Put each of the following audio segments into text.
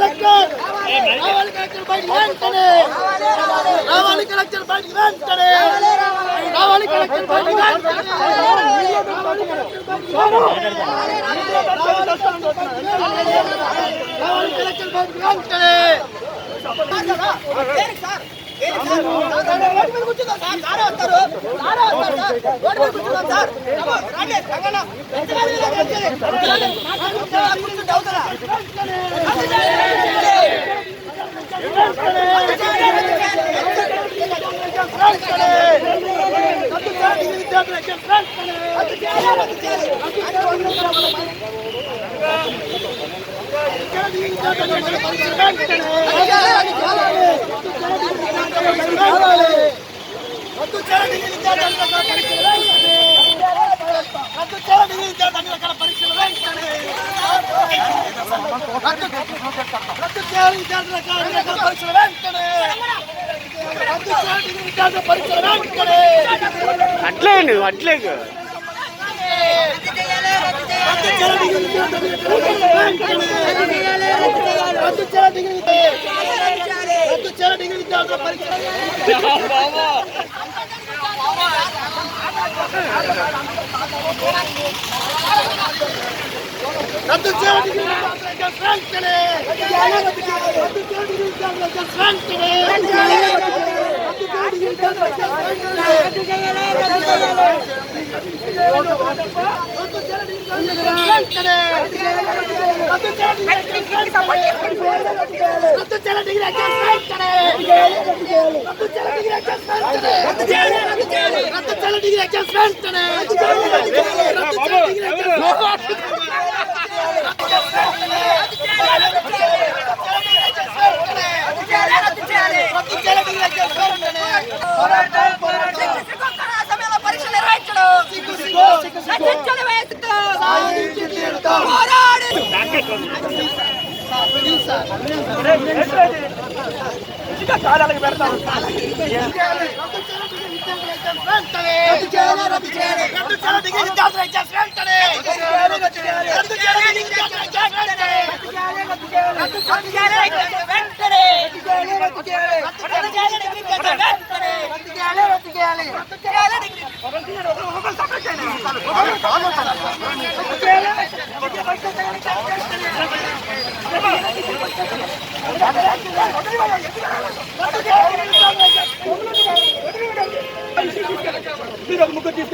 Collector రావాలి collector బయటికి వెంటనే రావాలి కలెక్టర్ బయటికి వెంటనే రావాలి కలెక్టర్ బయటికి వెంటనే రావాలి కలెక్టర్ బయటికి వెంటనే రద్దు చేయండి విద్యార్థుల పరీక్షలు వెంటనే రద్దు చేయండి విద్యార్థుల పరీక్షలు వెంటనే రద్దు చేయాలి విద్యార్థుల పరీక్షలు వెంటనే రద్దు చేయండి విద్యార్థుల పరీక్షలు వెంటనే అట్లే నువ్వు అట్లే రద్దు చేయాలి విద్యార్థుల పరీక్షలు వెంటనే రద్దు చేయాలి రద్దు చేయాలి విద్యార్థుల పరీక్షలు రద్దు చేయాలి వెంటనే రద్దు చేయాలి వెంటనే రద్దు వెంటనే రద్దు రద్దు చేయాలి డిగ్రీ ఎగ్జామ్స్ వెంటనే రద్దు చేయాలి డిగ్రీ ఎగ్జామ్స్ వెంటనే రద్దు చేయాలి రద్దు చేయాలి రద్దు చేయాలి డిగ్రీ ఎగ్జామ్స్ వెంటనే రద్దు చేయాలి రద్దు చేయాలి రద్దు చేయాలి డిగ్రీ ఎగ్జామ్స్ రద్దు చేయాలి డిగ్రీ ఎగ్జామ్స్ వెంటనే పోరాటం పోరాటం పరీక్షలు నిర్వహించడం సిగ్గు సిగ్గు సిగ్గు సిగ్గు రచించడం వేస్తూ సాధించి తీరుతాం పోరాడు వెంటనే రద్దు చేయాలి రద్దు చేయాలి రద్దు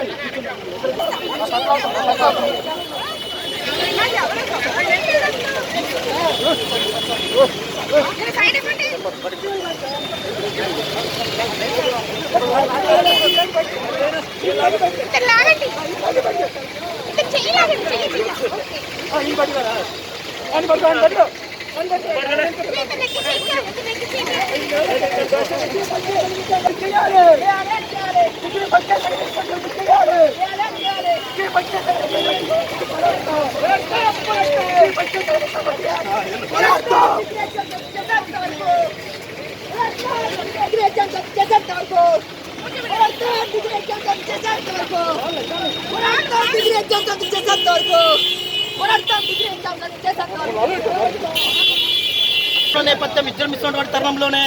చేయాలి డిగ్రీ ఎగ్జామ్స్ నేపథ్యం విజృంభిస్తున్నటువంటి తరుణంలోనే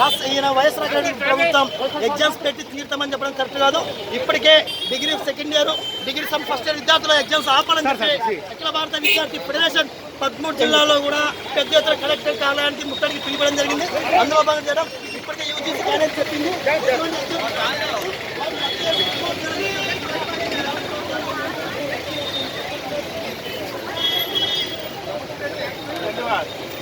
రాష్ట్ర ఈయన వైఎస్ రాజశేఖర ప్రభుత్వం ఎగ్జామ్స్ పెట్టి తీర్థమని చెప్పడం కరెక్ట్ కాదు. ఇప్పటికే degree second year degree some first year విద్యార్థుల ఎగ్జామ్స్ ఆపాలని చెప్పి అఖిల భారత విద్యార్థి ఫెడరేషన్ పదమూడు జిల్లాలో కూడా పెద్ద ఎత్తున కలెక్టర్ కార్యాలయానికి ముట్టడికి పిలుపడం జరిగింది. అందులో భాగంగా చేయడం ఇప్పటికే యూజీసీ చెప్పింది.